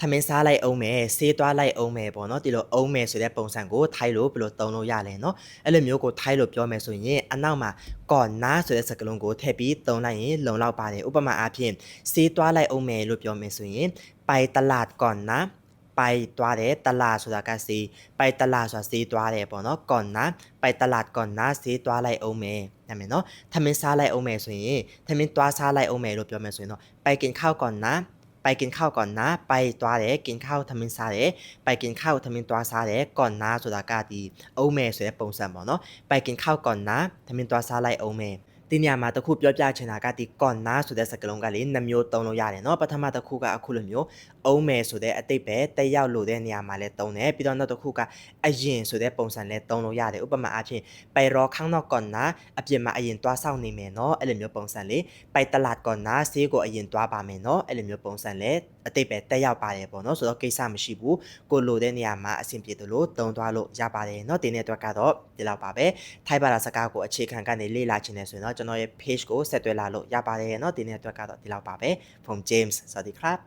ထမင်းစားလိုက်အောင်မယ်ဆေးသွားလိုက်အောင်မယ်ပေါ့နော်ဒီလိုအောင်မယ်ဆိုတဲ့ပုံစံကိုထိုင်းလို့ဘယ်လိုသုံးလို့ရလဲနော်အဲ့လိုမျိုးကိုထိုင်းလို့ပြောမယ်ဆိုရင်အနောက်မှာကော်နာဆိုတဲ့စကားလုံးကိုထည့်ပြီးသုံးလိုက်ရင်လုံလောက်ပါတယ်ဥပမာအားဖြင့်ဆေးသွားလိုက်အောင်မယ်လို့ပြောမယ်ဆိုရင်ပိုင်တလတ်ကော်နာိုင်သွားတယ်တလာဆိုတာကစေးပိုင်တလာဆိုတာစေးသွားတယ်ပေါ့နော်ကော်နာပိုင်တလာကော်နာစေးသွားလိုက်အောင်မယ်နာမည်နော်ထမင်းစားလိုက်အောင်မယ်ဆိုရင်ထမင်းသွားစားလိုက်အောင်မယ်လို့ပြောမယ်ဆိုရင်တော့ပိုင်ကင်ခောက်ကော်နာ ไปกินข้าวก่อนนะ ไปตัวเด็กกินข้าวทำมินซาเด็กไปกินข้าวทำมินตัวซาเด็กก่อนนะสุดากาดีโอเมสวยปงสันบอกเนาะไปกินข้าวก่อนนะทำมินตัวซาไลโอเม ဒီနေရာမှာတစ်ခုပြောပြချင်တာကဒီก่อนนะဆိုတဲ့စကားလုံးကလေနှမျိုးသုံးလို့ရတယ်เนาะပထမတစ်ခုကအခုလိုမျိုးအုံးမယ်ဆိုတဲ့အတိတ်ပဲတက်ရောက်လို့တဲ့နေရာမှာလဲသုံးတယ်ပြီးတော့နောက်တစ်ခုကအရင်ဆိုတဲ့ပုံစံလဲသုံးလို့ရတယ်ဥပမာအားဖြင့်ไปรอข้างนอกก่อนนะအပြင်မှာအရင်သွားဆောင်နေမယ်เนาะအဲ့လိုမျိုးပုံစံလေးไปตลาดก่อนนะဈေးကိုအရင်သွားပါမယ်เนาะအဲ့လိုမျိုးပုံစံလဲအတိတ်ပဲတက်ရောက်ပါတယ်ပေါ့เนาะဆိုတော့ကိစ္စမရှိဘူးကိုလိုတဲ့နေရာမှာအဆင်ပြေတယ်လို့သုံးသွားလို့ရပါတယ်เนาะဒီနေ့အတွက်ကတော့ဒီလောက်ပါပဲထိုက်ပါတာစကားကိုအခြေခံကနေလေ့လာခြင်းနဲ့ဆိုရင်တော့ ကျွန်တော်ရဲ့ page ကိုဆက်သွယ်လာလို့ရပါတယ်เนาะဒီနေ့အတွက်ကတော့ဒီလောက်ပါပဲ from James สวัสดีครับ